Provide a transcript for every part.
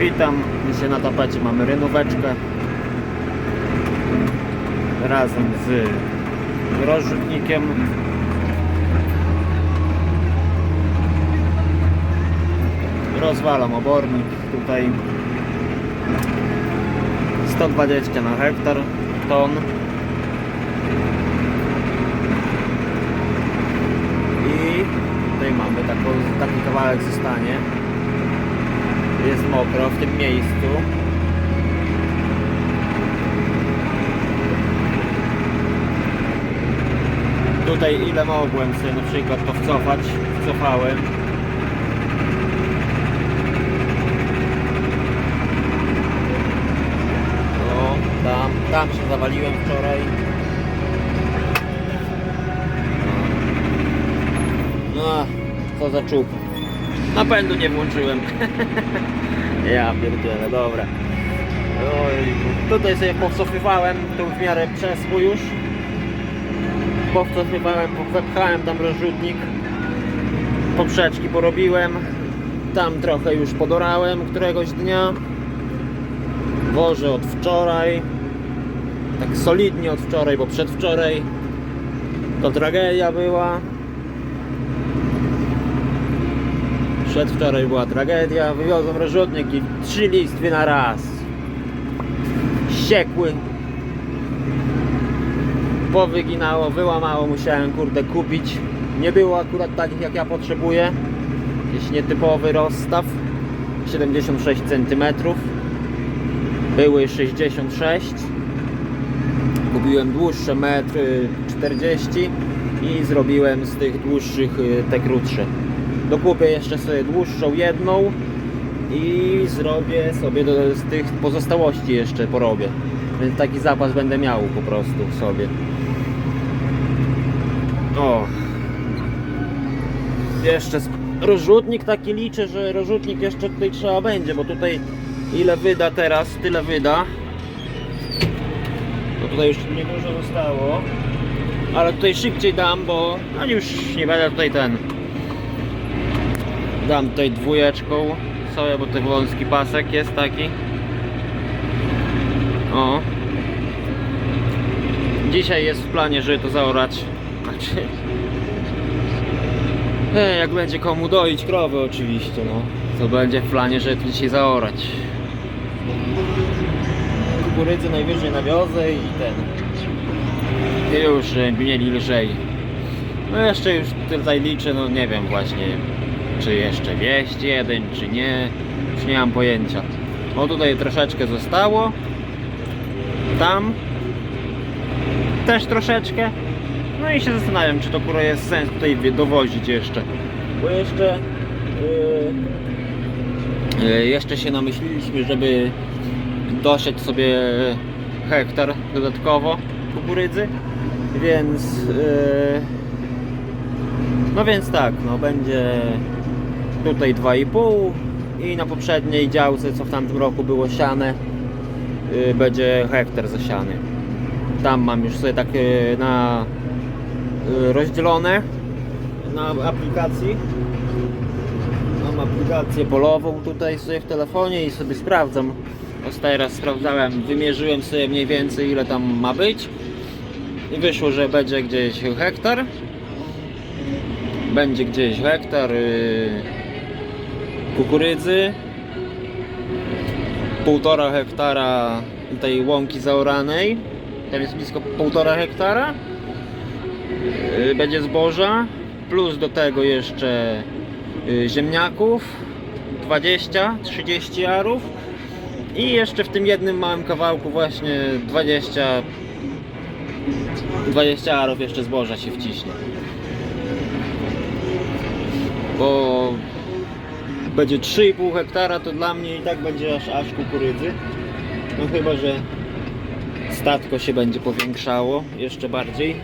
Witam, dzisiaj na tapecie mamy rynóweczkę. Razem z rozrzutnikiem rozwalam obornik tutaj. 120 na hektar ton. I tutaj mamy taką, taki kawałek zostanie jest mokro w tym miejscu. Tutaj ile mogłem sobie na przykład to wcofać wcofałem. O, tam, tam się zawaliłem wczoraj. No, co za czub napędu nie włączyłem. Ja pierdzielę, dobra. Oj, tutaj sobie powcofywałem tu w miarę przesło już. Powcofywałem, wepchałem tam rozrzutnik. Poprzeczki porobiłem. Tam trochę już podorałem któregoś dnia. Wożę od wczoraj. Tak solidnie od wczoraj, bo przedwczoraj to tragedia była przedwczoraj była tragedia wywiozłem rozrzutnik i trzy listwy na raz ściekły powyginało, wyłamało, musiałem kurde kupić. Nie było akurat takich jak ja potrzebuję. Jakiś nietypowy rozstaw. 76 cm. Były 66. Kupiłem dłuższe metry 40 i zrobiłem z tych dłuższych y, te krótsze. Dokupię jeszcze sobie dłuższą jedną i zrobię sobie do, z tych pozostałości jeszcze porobię. Więc taki zapas będę miał po prostu sobie. O. Jeszcze rozrzutnik taki liczę, że rozrzutnik jeszcze tutaj trzeba będzie, bo tutaj ile wyda teraz, tyle wyda. No tutaj już niedużo zostało. Ale tutaj szybciej dam, bo no już nie będę tutaj ten. Dam tutaj dwójeczką sobie, bo ten wąski pasek jest taki. O. Dzisiaj jest w planie, żeby to zaorać. Znaczy. E, jak będzie komu doić krowy oczywiście, no. To będzie w planie, żeby to dzisiaj zaorać. Kukurydzy najwyżej nawiozę i ten. I już mieli lżej. No jeszcze już tutaj liczę, no nie wiem właśnie, czy jeszcze wieść jeden, czy nie. Już nie mam pojęcia. O tutaj troszeczkę zostało. Tam też troszeczkę. No i się zastanawiam, czy to kurwa jest sens tutaj dowozić jeszcze. Bo jeszcze yy, yy, jeszcze się namyśliliśmy, żeby dosiać sobie hektar dodatkowo kukurydzy. Więc yy, no więc tak, no będzie tutaj 2,5 i na poprzedniej działce, co w tamtym roku było siane, yy, będzie hektar zasiany. Tam mam już sobie tak yy, na yy, rozdzielone na aplikacji. Mam aplikację polową tutaj sobie w telefonie i sobie sprawdzam. Ostatni raz sprawdzałem, wymierzyłem sobie mniej więcej ile tam ma być. I wyszło, że będzie gdzieś hektar. Będzie gdzieś hektar yy, kukurydzy. Półtora hektara tej łąki zaoranej. Tam jest blisko półtora hektara. Yy, Będzie zboża. Plus do tego jeszcze yy, ziemniaków. 20-30 arów. I jeszcze w tym jednym małym kawałku właśnie 20 20 arów jeszcze zboża się wciśnie. Będzie 3,5 hektara, to dla mnie i tak będzie aż, aż kukurydzy. No chyba, że statko się będzie powiększało jeszcze bardziej.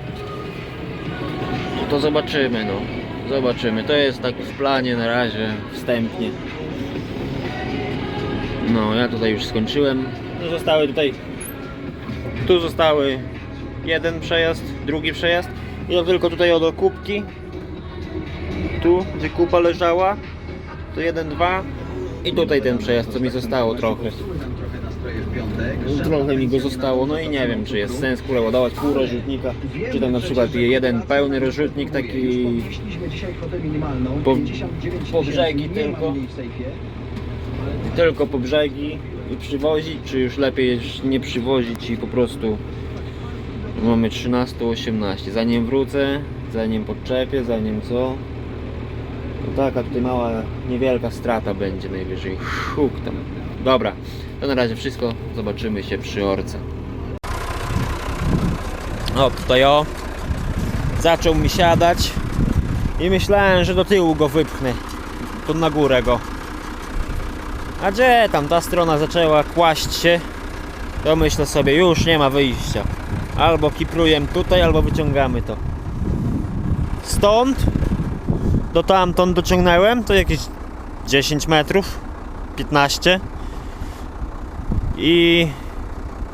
No to zobaczymy, no. Zobaczymy. To jest tak w planie na razie, wstępnie. No, ja tutaj już skończyłem. No, zostały tutaj. Tu zostały jeden przejazd, drugi przejazd. To tylko tutaj od okupki. Tu, gdzie kupa leżała. To jeden, dwa. I tutaj ten przejazd, co mi zostało trochę. Trochę mi go zostało, no i nie wiem, czy jest sens kule ładować pół rozrzutnika, czy tam na przykład jeden pełny rozrzutnik, taki po, po brzegi tylko, tylko po brzegi i przywozić, czy już lepiej nie przywozić i po prostu mamy 13-18, zanim wrócę, zanim podczepię, zanim co, taka tutaj mała, niewielka strata będzie najwyżej, huk tam. Dobra, to na razie wszystko, zobaczymy się przy orce. O, tutaj o, zaczął mi siadać i myślałem, że do tyłu go wypchnę, tu na górę go. A gdzie tam ta strona zaczęła kłaść się, to myślę sobie, już nie ma wyjścia. Albo kipruję tutaj, albo wyciągamy to. Stąd do tamtąd dociągnąłem, to jakieś 10 metrów, 15 i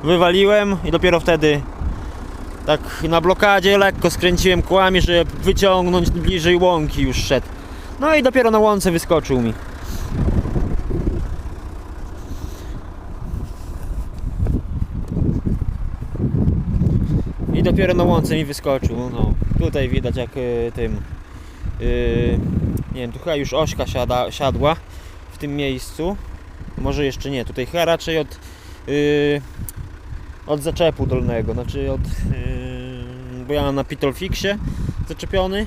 wywaliłem i dopiero wtedy tak na blokadzie lekko skręciłem kołami, żeby wyciągnąć bliżej łąki już szedł. No i dopiero na łące wyskoczył mi. I dopiero na łące mi wyskoczył. No, tutaj widać jak y, tym. Y, nie wiem, tu chyba już ośka siada, siadła w tym miejscu. Może jeszcze nie, tutaj chyba raczej od, y, od zaczepu dolnego, znaczy od. y, bo ja mam na Pitolfixie zaczepiony.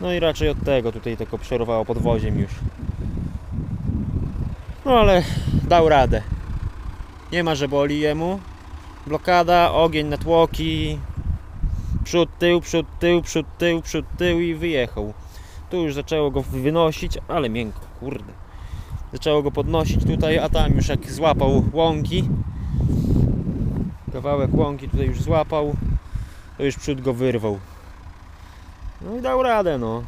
No i raczej od tego tutaj tylko przerwało podwoziem już. No ale dał radę. Nie ma, że boli jemu blokada, ogień na tłoki, przód, tył, przód, tył, przód, tył, przód, tył i wyjechał. Tu już zaczęło go wynosić, ale miękko, kurde. Zaczęło go podnosić tutaj, a tam już jak złapał łąki, kawałek łąki tutaj już złapał, to już przód go wyrwał. No i dał radę, no.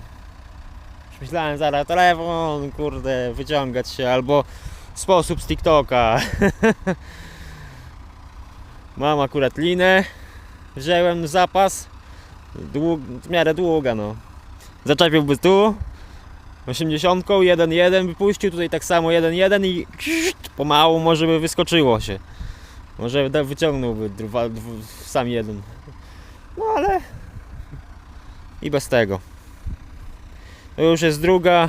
Myślałem zaraz telefon, kurde, wyciągać się, albo sposób z TikToka. Mam akurat linę. Wziąłem zapas. Dług, w miarę długa, no. Zaczepiłby tu. 80, 1-1 wypuścił, tutaj tak samo 1-1 i pomału może by wyskoczyło się. Może wyciągnąłby dwa, dwu, sam jeden. No ale i bez tego. To już jest druga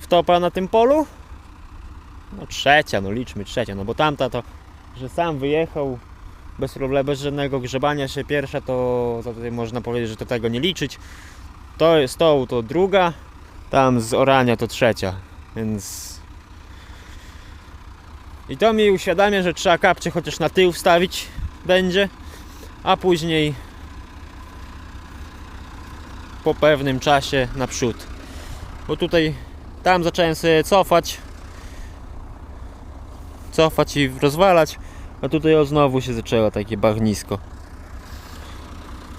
wtopa na tym polu. No trzecia, no liczmy trzecia, no bo tamta to że sam wyjechał bez problemu, bez żadnego grzebania się pierwsza, to, to tutaj można powiedzieć, że to tego nie liczyć. To jest to, to druga, tam z orania to trzecia, więc... I to mi uświadamia, że trzeba kapcie chociaż na tył wstawić będzie, a później po pewnym czasie naprzód. Bo tutaj, tam zacząłem sobie cofać, cofać i rozwalać, a tutaj o znowu się zaczęło takie bagnisko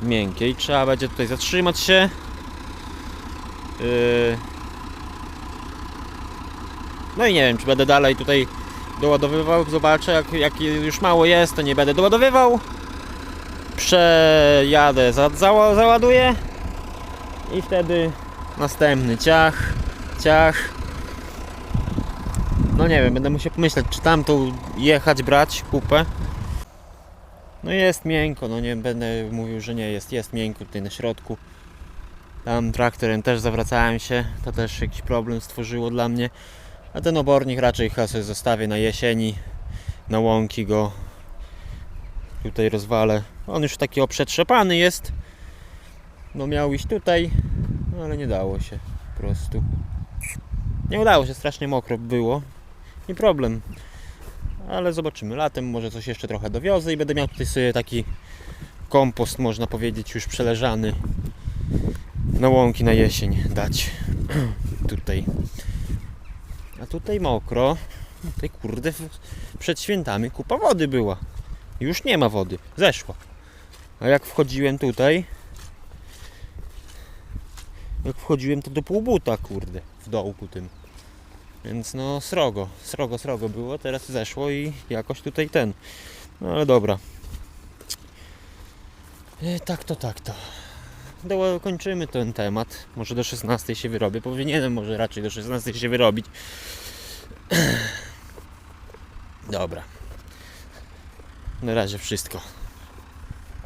miękkie i trzeba będzie tutaj zatrzymać się. Yy. no i nie wiem czy będę dalej tutaj doładowywał, zobaczę jak, jak już mało jest to nie będę doładowywał. Przejadę, za, za, załaduję. I wtedy następny ciach ciach no nie wiem, będę musiał pomyśleć, czy tam tu jechać, brać kupę. No jest miękko, no nie będę mówił, że nie jest, jest miękko tutaj na środku. Tam traktorem też zawracałem się, to też jakiś problem stworzyło dla mnie. A ten obornik raczej chyba sobie zostawię na jesieni, na łąki go tutaj rozwalę. On już taki oprzetrzepany jest. No miał iść tutaj, no ale nie dało się po prostu. Nie udało się, strasznie mokro było. Nie problem. Ale zobaczymy. Latem może coś jeszcze trochę dowiozę i będę miał tutaj sobie taki kompost, można powiedzieć, już przeleżany na łąki na jesień dać. tutaj. A tutaj mokro. Tutaj kurde przed świętami kupa wody była. Już nie ma wody. Zeszła. A jak wchodziłem tutaj jak wchodziłem to do pół buta kurde w dołku tym. Więc no srogo, srogo, srogo było, teraz zeszło i jakoś tutaj ten. No ale dobra. E, tak to, tak to. do, kończymy ten temat. Może do 16 się wyrobię. Powinienem może raczej do 16 się wyrobić. Dobra. Na razie wszystko.